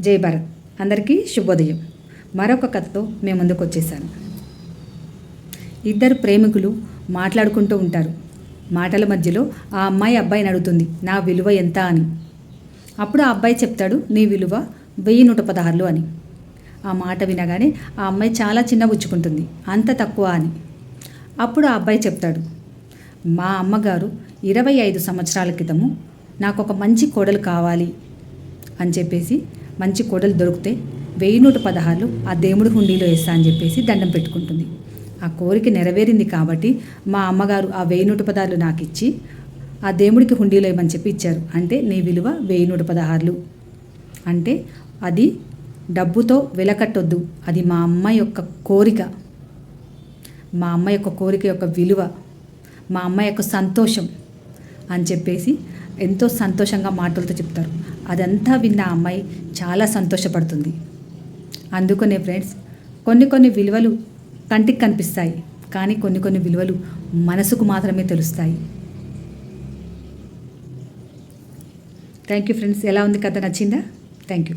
జై భారత్. అందరికీ శుభోదయం. మరొక కథతో మేము ముందుకు వచ్చేసాను ఇద్దరు ప్రేమికులు మాట్లాడుకుంటూ ఉంటారు. మాటల మధ్యలో ఆ అమ్మాయి అబ్బాయిని అడుగుతుంది నా విలువ ఎంత? అని. అప్పుడు ఆ అబ్బాయి చెప్తాడు నీ విలువ వెయ్యి నూట పదహారులు అని. ఆ మాట వినగానే ఆ అమ్మాయి చాలా చిన్న పుచ్చుకుంటుంది అంత తక్కువ అని. అప్పుడు ఆ అబ్బాయి చెప్తాడు మా అమ్మగారు ఇరవై ఐదు సంవత్సరాల క్రితము నాకు ఒక మంచి కోడలు కావాలి అని చెప్పేసి మంచి కోడలు దొరికితే వెయ్యి నూట పదహారులు ఆ దేవుడి హుండీలో వేస్తా అని చెప్పేసి దండం పెట్టుకుంటుంది. ఆ కోరిక నెరవేరింది కాబట్టి మా అమ్మగారు ఆ వెయ్యి నూట పదహారులు నాకు ఇచ్చి ఆ దేవుడికి హుండీలో ఇవ్వమని చెప్పి ఇచ్చారు. అంటే నీ విలువ వెయ్యి నూట పదహారులు. అంటే అది డబ్బుతో వెలకట్టొద్దు. అది మా అమ్మ యొక్క కోరిక. మా అమ్మ యొక్క కోరిక యొక్క విలువ. మా అమ్మ యొక్క సంతోషం అని చెప్పేసి ఎంతో సంతోషంగా మాటలతో చెప్తారు. అదంతా విన్న అమ్మాయి చాలా సంతోషపడుతుంది. అందుకనే ఫ్రెండ్స్ కొన్ని కొన్ని విలువలు కంటికి కనిపిస్తాయి కానీ కొన్ని కొన్ని విలువలు మనసుకు మాత్రమే తెలుస్తాయి. Thank you friends. ఎలా ఉంది కథ? నచ్చిందా? Thank you.